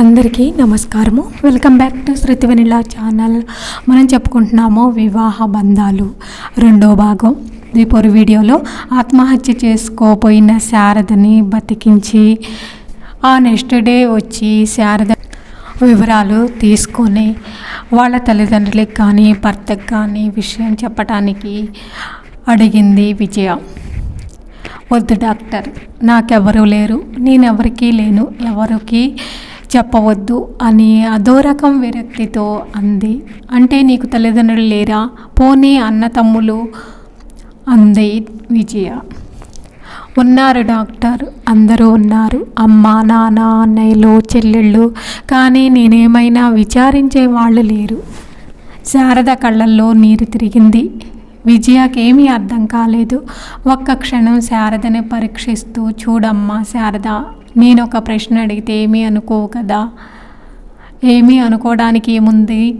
అందరికీ నమస్కారము. Welcome back to Shruti vanilla channel మనం చెప్పుకుంటున్నాము వివాహ బంధాలు. రెండో భాగం. ఈ వీడియోలో ఆత్మహత్య చేసుకోపోయిన శారదని బతికించి ఆ నెక్స్ట్ డే వచ్చి శారద వివరాలు తీసుకొని వాళ్ళ తల్లిదండ్రులకు కానీ భర్తకు కానీ విషయం చెప్పడానికి అడిగింది విజయ. వద్దు డాక్టర్ నాకెవరూ లేరు. నేను ఎవరికీ లేను. ఎవరికి చెప్పవద్దు అని అదో రకం విరక్తితో అంది. అంటే నీకు తల్లిదండ్రులు లేరా? పోనీ అన్న తమ్ములు అంది విజయ. ఉన్నారు డాక్టర్ అందరూ ఉన్నారు. అమ్మ నాన్న అన్నయ్యలు చెల్లెళ్ళు కానీ నేనేమైనా విచారించే వాళ్ళు లేరు. శారద కళ్ళల్లో నీరు తిరిగింది. విజయకేమీ అర్థం కాలేదు. ఒక్క క్షణం శారదని పరీక్షిస్తూ చూడమ్మా శారద నేను ఒక ప్రశ్న అడిగితే ఏమీ అనుకోవు కదా? ఏమీ అనుకోవడానికి ఏముంది?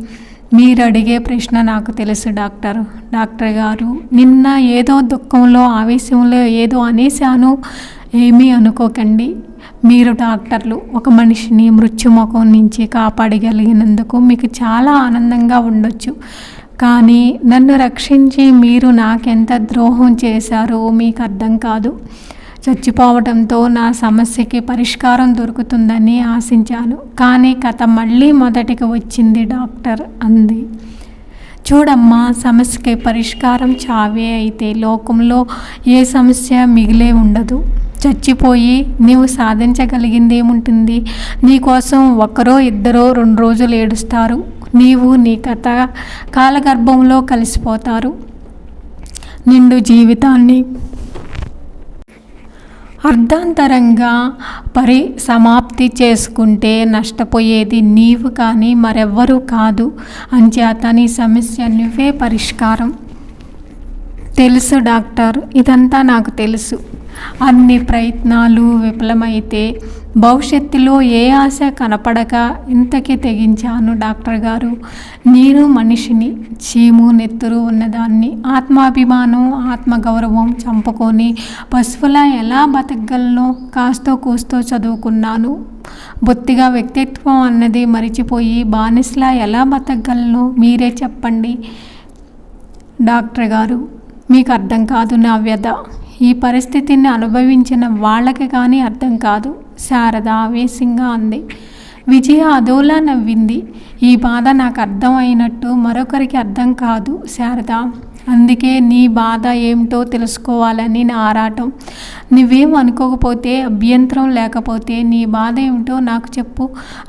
మీరు అడిగే ప్రశ్న నాకు తెలుసు డాక్టర్. డాక్టర్ గారు నిన్న ఏదో దుఃఖంలో ఆవేశంలో ఏదో అనేశాను. ఏమీ అనుకోకండి. మీరు డాక్టర్లు ఒక మనిషిని మృత్యుముఖం నుంచి కాపాడగలిగినందుకు మీకు చాలా ఆనందంగా ఉండొచ్చు. కానీ నన్ను రక్షించి మీరు నాకెంత ద్రోహం చేశారో మీకు అర్థం కాదు. చచ్చిపోవడంతో నా సమస్యకి పరిష్కారం దొరుకుతుందని ఆశించాను. కానీ కథ మళ్ళీ మొదటికి వచ్చింది డాక్టర్ అంది. చూడమ్మా సమస్యకి పరిష్కారం చావే అయితే లోకంలో ఏ సమస్య మిగిలే ఉండదు. చచ్చిపోయి నీవు సాధించగలిగింది ఏముంటుంది నీకోసం ఒకరో ఇద్దరో రెండు రోజులు ఏడుస్తారు. నీవు నీ కథ కాలగర్భంలో కలిసిపోతారు. నిండు జీవితాన్ని అర్ధాంతరంగా పరి సమాప్తి చేసుకుంటే నష్టపోయేది నీవు కానీ మరెవ్వరూ కాదు. అంచేత నీ సమస్య నువ్వే పరిష్కారం. తెలుసు డాక్టర్ ఇదంతా నాకు తెలుసు. అన్ని ప్రయత్నాలు విఫలమైతే భవిష్యత్తులో ఏ ఆశ కనపడక ఇంతకి తెగించాను డాక్టర్ గారు. నేను మనిషిని చీము నెత్తురు ఉన్నదాన్ని ఆత్మాభిమానం ఆత్మగౌరవం చంపుకొని పశువులా ఎలా బతకగలను కాస్తో కూస్తో చదువుకున్నాను. బొత్తిగా వ్యక్తిత్వం అన్నది మరిచిపోయి బానిసలా ఎలా బతకగలను మీరే చెప్పండి డాక్టర్ గారు. మీకు అర్థం కాదు నా వ్యధ. ఈ పరిస్థితిని అనుభవించిన వాళ్ళకి కానీ అర్థం కాదు. శారద ఆవేశంగా అంది. విజయ అదోలా నవ్వింది. ఈ బాధ నాకు అర్థం అయినట్టు మరొకరికి అర్థం కాదు శారద. అందుకే నీ బాధ ఏమిటో తెలుసుకోవాలని నా ఆరాటం. నువ్వేం అనుకోకపోతే అభ్యంతరం లేకపోతే నీ బాధ ఏమిటో నాకు చెప్పు.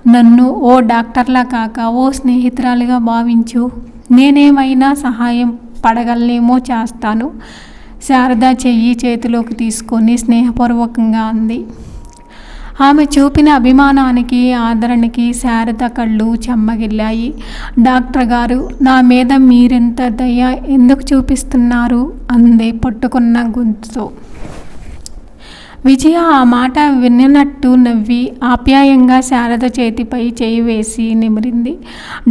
నన్ను ఓ డాక్టర్లా కాక ఓ స్నేహితురాలుగా భావించు. నేనేమైనా సహాయం పడగలనేమో చేస్తాను శారద చెయ్యి చేతిలోకి తీసుకొని స్నేహపూర్వకంగా అంది. ఆమె చూపిన అభిమానానికి ఆదరణకి శారద కళ్ళు చెమ్మగిల్లాయి. డాక్టర్ గారు నా మీద మీరెంత దయ ఎందుకు చూపిస్తున్నారు? అంది పట్టుకున్న గొంతుతో విజయ ఆ మాట విన్నట్టు నవ్వి ఆప్యాయంగా శారద చేతిపై చేయి వేసి నిమిరింది.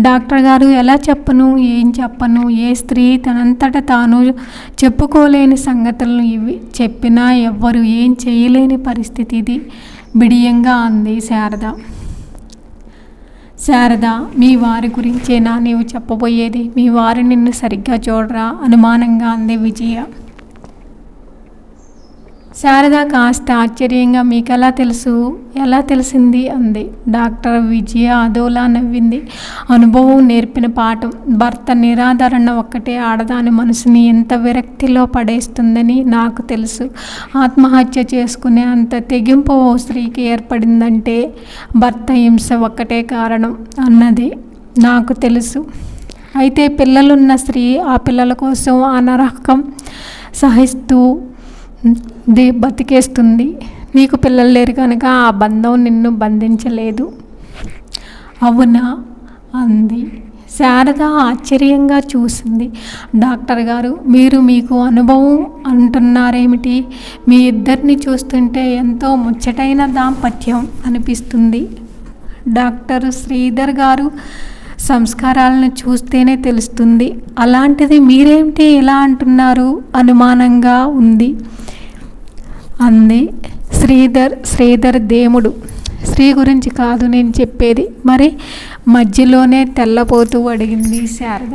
డాక్టర్ గారు ఎలా చెప్పను? ఏం చెప్పను? ఏ స్త్రీ తనంతట తాను చెప్పుకోలేని సంగతులను ఇవి. చెప్పినా ఎవ్వరు ఏం చేయలేని పరిస్థితి ఇది బిడియంగా అంది శారద. శారద మీ వారి గురించేనా నీవు చెప్పబోయేది? మీ వారు నిన్ను సరిగ్గా చూడరా? అనుమానంగా అంది విజయ. శారద కాస్త ఆశ్చర్యంగా మీకు ఎలా తెలుసు? ఎలా తెలిసింది? అంది. డాక్టర్ విజయ అదోలా నవ్వింది. అనుభవం నేర్పిన పాఠం. భర్త నిరాదరణ ఒక్కటే ఆడదాని మనసుని ఎంత విరక్తిలో పడేస్తుందని నాకు తెలుసు. ఆత్మహత్య చేసుకునే అంత తెగింపు ఓ స్త్రీకి ఏర్పడిందంటే భర్త హింస ఒక్కటే కారణం అన్నది నాకు తెలుసు. అయితే పిల్లలున్న స్త్రీ ఆ పిల్లల కోసం ఆ నరకం సహిస్తూ ది బతికేస్తుంది. నీకు పిల్లలు లేరు కనుక ఆ బంధం నిన్ను బంధించలేదు. అవునా? అంది. శారద ఆశ్చర్యంగా చూసింది. డాక్టర్ గారు మీరు మీకు అనుభవం అంటున్నారేమిటి? మీ ఇద్దరిని చూస్తుంటే ఎంతో ముచ్చటైన దాంపత్యం అనిపిస్తుంది. డాక్టర్ శ్రీధర్ గారు సంస్కారాలను చూస్తేనే తెలుస్తుంది. అలాంటిది మీరేమిటి ఎలా అంటున్నారు? అనుమానంగా ఉంది. అంది. శ్రీధర్ శ్రీధర్ దేముడు. స్త్రీ గురించి కాదు నేను చెప్పేది. మరి మధ్యలోనే తెల్లపోతూ అడిగింది శారద.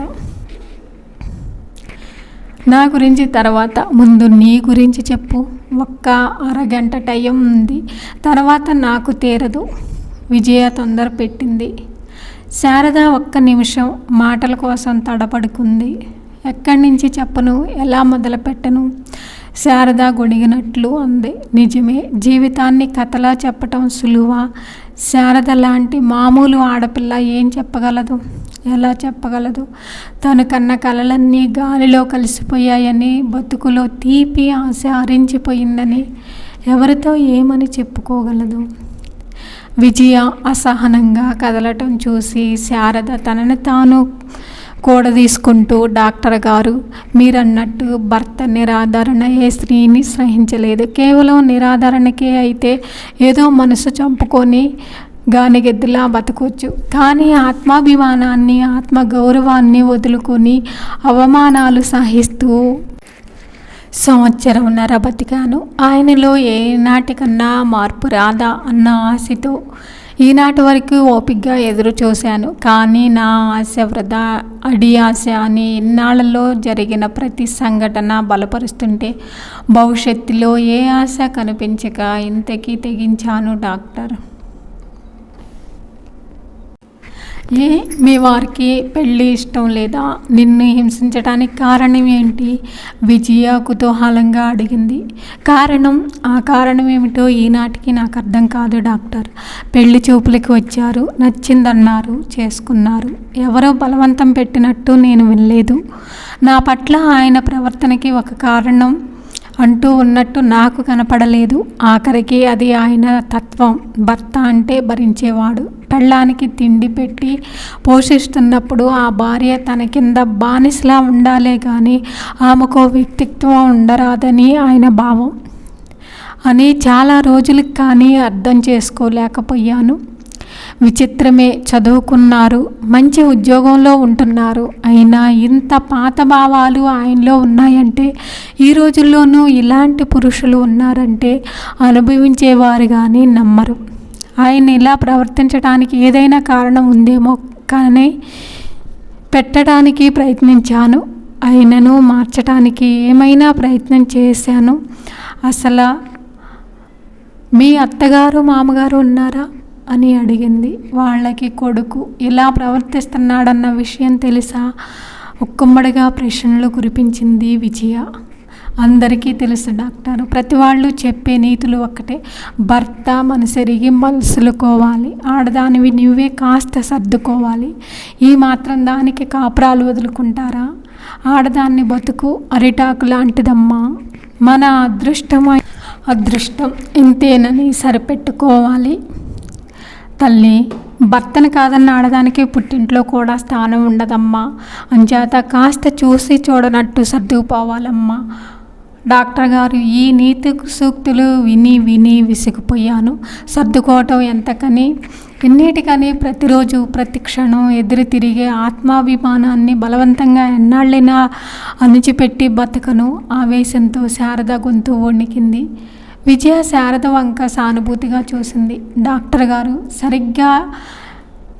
నా గురించి తర్వాత ముందు నీ గురించి చెప్పు. ఒక్క అరగంట టైం ఉంది. తర్వాత నాకు తీరదు విజయ తొందర పెట్టింది. శారద ఒక్క నిమిషం. మాటల కోసం తడపడుకుంది. ఎక్కడి నుంచి చెప్పను? ఎలా మొదలు పెట్టను శారద గొడిగినట్లు అంది. నిజమే జీవితాన్ని కథలా చెప్పటం సులువా? శారద లాంటి మామూలు ఆడపిల్ల ఏం చెప్పగలదు? ఎలా చెప్పగలదు? తను కన్న కలలన్నీ గాలిలో కలిసిపోయాయని బతుకులో తీపి ఆశ హరించిపోయిందని ఎవరితో ఏమని చెప్పుకోగలదు? విజయ అసహనంగా కదలటం చూసి శారద తనని తాను కూడదీసుకుంటూ డాక్టర్ గారు మీరన్నట్టు భర్త నిరాదరణ ఏ స్త్రీని సహించలేదు. కేవలం నిరాదరణకే అయితే ఏదో మనసు చంపుకొని గానిగెద్దులా బతకొచ్చు. కానీ ఆత్మాభిమానాన్ని ఆత్మ గౌరవాన్ని వదులుకొని అవమానాలు సహిస్తూ సంవత్సరంన్నర బతికాను. ఆయనలో ఏనాటికన్నా మార్పు రాదా అన్న ఆశతో ఈనాటి వరకు ఓపిగ్గా ఎదురు చూశాను. కానీ నా ఆశ వృధా అడి ఆశ అని ఇన్నాళ్ళలో జరిగిన ప్రతి సంఘటన బలపరుస్తుంటే భవిష్యత్తులో ఏ ఆశ కనిపించక ఇంతకీ తెగించాను డాక్టర్. ఏ? మీ వారికి పెళ్ళి ఇష్టం లేదా? నిన్ను హింసించడానికి కారణం ఏంటి? విజయ కుతూహలంగా అడిగింది. కారణం? ఆ కారణం ఏమిటో ఈనాటికి నాకు అర్థం కాదు డాక్టర్. పెళ్ళి చూపులకి వచ్చారు. నచ్చిందన్నారు. చేసుకున్నారు. ఎవరో బలవంతం పెట్టినట్టు నేను వినలేదు. నా పట్ల ఆయన ప్రవర్తనకి ఒక కారణం అంటూ ఉన్నట్టు నాకు కనపడలేదు. ఆఖరికి అది ఆయన తత్వం. భర్త అంటే భరించేవాడు. పెళ్ళానికి తిండి పెట్టి పోషిస్తున్నప్పుడు ఆ భార్య తన కింద బానిసలా ఉండాలే కానీ ఆమెకు వ్యక్తిత్వం ఉండరాదని ఆయన భావం. అని చాలా రోజులకు కానీ అర్థం చేసుకోలేకపోయాను. విచిత్రమే చదువుకున్నారు మంచి ఉద్యోగంలో ఉంటున్నారు. అయినా ఇంత పాత భావాలు ఆయనలో ఉన్నాయంటే ఈ రోజుల్లోనూ ఇలాంటి పురుషులు ఉన్నారంటే అనుభవించేవారు కానీ నమ్మరు. ఆయన ఇలా ప్రవర్తించడానికి ఏదైనా కారణం ఉందేమో కానీ పెట్టడానికి ప్రయత్నించాను. ఆయనను మార్చడానికి ఏమైనా ప్రయత్నం చేశాను. అసలు మీ అత్తగారు మామగారు ఉన్నారా? అని అడిగింది. వాళ్ళకి కొడుకు ఇలా ప్రవర్తిస్తున్నాడన్న విషయం తెలుసా? ఒక్కమ్మడిగా ప్రశ్నలు కురిపించింది విజయ. అందరికీ తెలుసు డాక్టర్ ప్రతి వాళ్ళు చెప్పే నీతులు ఒక్కటే. భర్త మనసెరిగి మలుసులుకోవాలి. ఆడదానివి నువ్వే కాస్త సర్దుకోవాలి. ఈ మాత్రం దానికి కాపురాలు వదులుకుంటారా? ఆడదాన్ని బతుకు అరిటాకు లాంటిదమ్మా. మన అదృష్టమై అదృష్టం ఇంతేనని సరిపెట్టుకోవాలి. తల్లి భర్తను కాదన్న ఆడదానికి పుట్టింట్లో కూడా స్థానం ఉండదమ్మా. అంచేత కాస్త చూసి చూడనట్టు సర్దుకుపోవాలమ్మా. డాక్టర్ గారు ఈ నీతి సూక్తులు విని విని విసిగిపోయాను. సర్దుకోవటం ఎంతకని? ఎన్నిటికని? ప్రతిరోజు ప్రతి క్షణం ఎదురు తిరిగే ఆత్మాభిమానాన్ని బలవంతంగా ఎన్నాళ్ళైనా అణిచిపెట్టి బతకను. ఆవేశంతో శారద గొంతు వణికింది. విజయ శారద వంక సానుభూతిగా చూసింది. డాక్టర్ గారు సరిగ్గా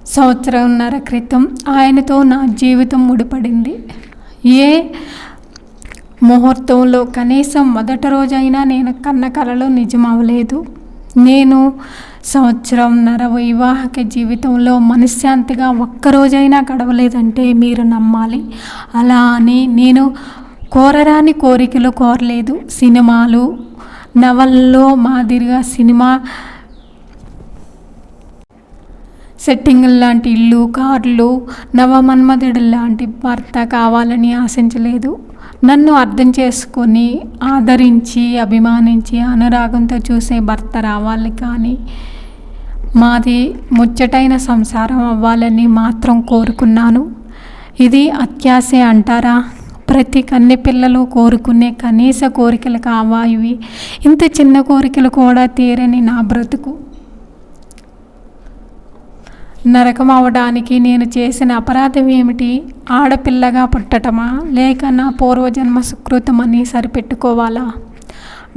సంవత్సరంన్నర క్రితం ఆయనతో నా జీవితం ముడిపడింది. ఏ ముహూర్తంలో కనీసం మొదటి రోజైనా నేను కన్న కలలో నిజమవలేదు నేను సంవత్సరంన్నర వైవాహిక జీవితంలో మనశ్శాంతిగా ఒక్కరోజైనా గడవలేదంటే మీరు నమ్మాలి. అలా అని నేను కోరరాని కోరికలు కోరలేదు. సినిమాలు నవల్లో మాదిరిగా సినిమా సెట్టింగ్ లాంటి ఇల్లు కార్లు నవమన్మధుడు లాంటి భర్త కావాలని ఆశించలేదు. నన్ను అర్థం చేసుకొని ఆదరించి అభిమానించి అనురాగంతో చూసే భర్త రావాలి కానీ మాది ముచ్చటైన సంసారం అవ్వాలని మాత్రం కోరుకున్నాను. ఇది అత్యాశే అంటారా? ప్రతి కన్నె పిల్లలు కోరుకునే కనీస కోరికలు కావా ఇవి ఇంత చిన్న కోరికలు కూడా తీరని నా బ్రతుకు. నరకం అవడానికి నేను చేసిన అపరాధం ఏమిటి? ఆడపిల్లగా పుట్టటమా? లేక నా పూర్వజన్మ సుకృతమని సరిపెట్టుకోవాలా?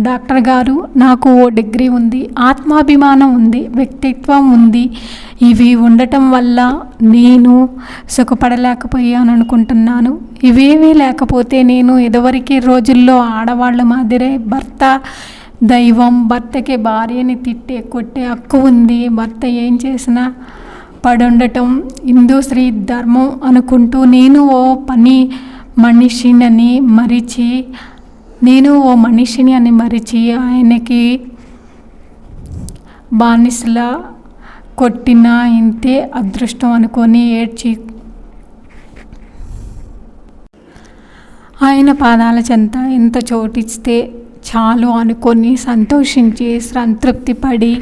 డాక్టర్ గారు నాకు ఓ డిగ్రీ ఉంది ఆత్మాభిమానం ఉంది వ్యక్తిత్వం ఉంది. ఇవి ఉండటం వల్ల నేను సుఖపడలేకపోయాను అనుకుంటున్నాను ఇవేమీ లేకపోతే నేను ఇదివరకు రోజుల్లో ఆడవాళ్ళ మాదిరే భర్త దైవం భర్తకి భార్యని తిట్టే కొట్టే హక్కు ఉంది. భర్త ఏం చేసినా పడుండటం హిందూ శ్రీ ధర్మం అనుకుంటూ నేను ఓ పని మనిషినని మరిచి నేను ఓ మనిషిని అని మరిచి ఆయనకి బానిసలా కొట్టిన ఇంతే అదృష్టం అనుకొని ఏడ్చి ఆయన పాదాల చెంత ఎంత చోటిస్తే చాలు అనుకొని సంతోషించి సంతృప్తి పడి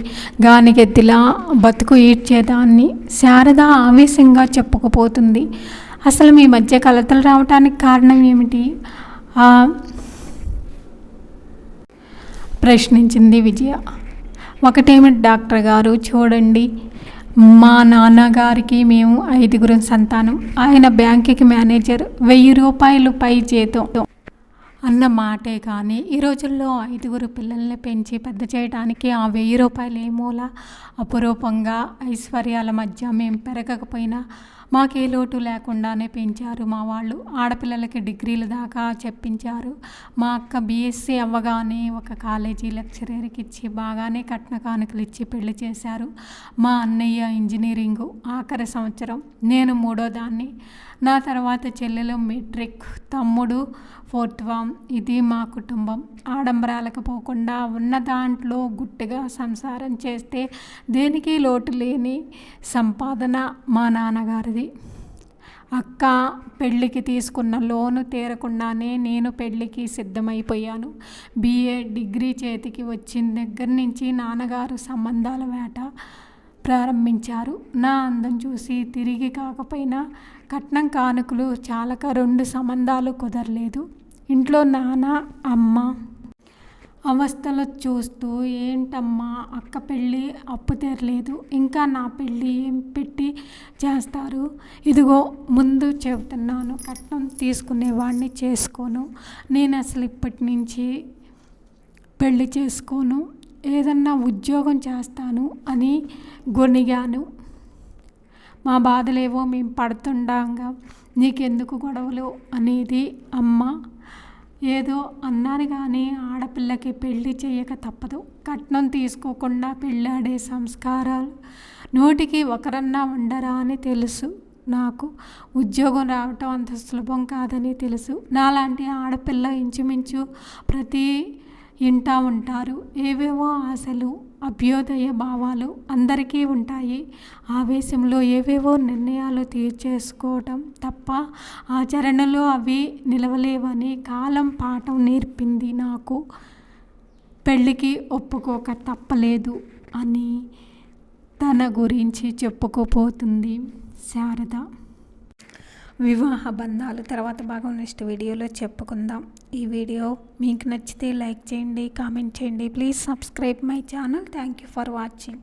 గానిగెత్తిలా బతుకు ఈడ్చేదాన్ని శారద ఆవేశంగా చెప్పుకుపోతుంది. అసలు మీ మధ్య కలతలు రావడానికి కారణం ఏమిటి? ప్రశ్నించింది విజయ. ఒకటేమిటి డాక్టర్ గారు? చూడండి. మా నాన్నగారికి మేము ఐదుగురం సంతానం. ఆయన బ్యాంకుకి మేనేజర్. వెయ్యి రూపాయలు పై జీతం అన్న మాటే కానీ ఈ రోజుల్లో ఐదుగురు పిల్లల్ని పెంచి పెద్ద చేయడానికి ఆ వెయ్యి రూపాయలు ఏమోలా అపురూపంగా ఐశ్వర్యాల మధ్య మేము పెరగకపోయినా మాకే లోటు లేకుండానే పెంచారు మా వాళ్ళు. ఆడపిల్లలకి డిగ్రీల దాకా చెప్పించారు. మా అక్క బీఎస్సీ అవ్వగానే ఒక కాలేజీ లెక్చరర్కి ఇచ్చి బాగానే కట్న కానుకలు ఇచ్చి పెళ్ళి చేశారు. మా అన్నయ్య ఇంజనీరింగు ఆఖరి సంవత్సరం. నేను మూడో దాన్ని. నా తర్వాత చెల్లెలు మెట్రిక్ తమ్ముడు ఫోర్త్ వామ్ ఇది మా కుటుంబం. ఆడంబరాలకు పోకుండా ఉన్న దాంట్లో గుట్టుగా సంసారం చేస్తే దేనికి లోటు లేని సంపాదన మా నాన్నగారిది. అక్క పెళ్ళికి తీసుకున్న లోను తీరకుండానే నేను పెళ్ళికి సిద్ధమైపోయాను. బీఏ డిగ్రీ చేతికి వచ్చిన దగ్గర నుంచి నాన్నగారు సంబంధాల వేట ప్రారంభించారు. నా అందం చూసి తిరిగి కాకపోయినా కట్నం కానుకలు చాలక రెండు సంబంధాలు కుదరలేదు. ఇంట్లో నాన్న అమ్మ అవస్థలు చూస్తూ ఏంటమ్మా అక్క పెళ్ళి అప్పు తీరలేదు ఇంకా నా పెళ్ళి ఏం పెట్టి చేస్తారు? ఇదిగో ముందు చెబుతున్నాను కట్నం తీసుకునేవాడిని చేసుకోను నేను అసలు ఇప్పటి నుంచి పెళ్ళి చేసుకోను ఏదన్నా ఉద్యోగం చేస్తాను అని గొనిగాను మా బాధలేవో మేము పడుతుండగా నీకెందుకు గొడవలు? అనేది అమ్మ ఏదో అన్నారు కానీ ఆడపిల్లకి పెళ్ళి చేయక తప్పదు. కట్నం తీసుకోకుండా పెళ్ళాడే సంస్కారాలు. నూటికి ఒకరన్నా ఉండరా అని తెలుసు. నాకు ఉద్యోగం రావటం అంత సులభం కాదని తెలుసు. నాలాంటి ఆడపిల్ల ఇంచుమించు ప్రతి ఇంటా ఉంటారు. ఏవేవో ఆశలు అభ్యోదయ భావాలు అందరికీ ఉంటాయి. ఆవేశంలో ఏవేవో నిర్ణయాలు తీర్చేసుకోవటం తప్ప ఆచరణలో అవి నిలవలేవని కాలం పాఠం నేర్పింది నాకు. పెళ్ళికి ఒప్పుకోక తప్పలేదు అని తన గురించి చెప్పుకోపోతుంది శారద. వివాహ బంధాలు తర్వాత భాగం నెక్స్ట్ వీడియోలో చెప్పుకుందాం. ఈ వీడియో మీకు నచ్చితే లైక్ చేయండి కామెంట్ చేయండి. Please subscribe my channel. Thank you for watching.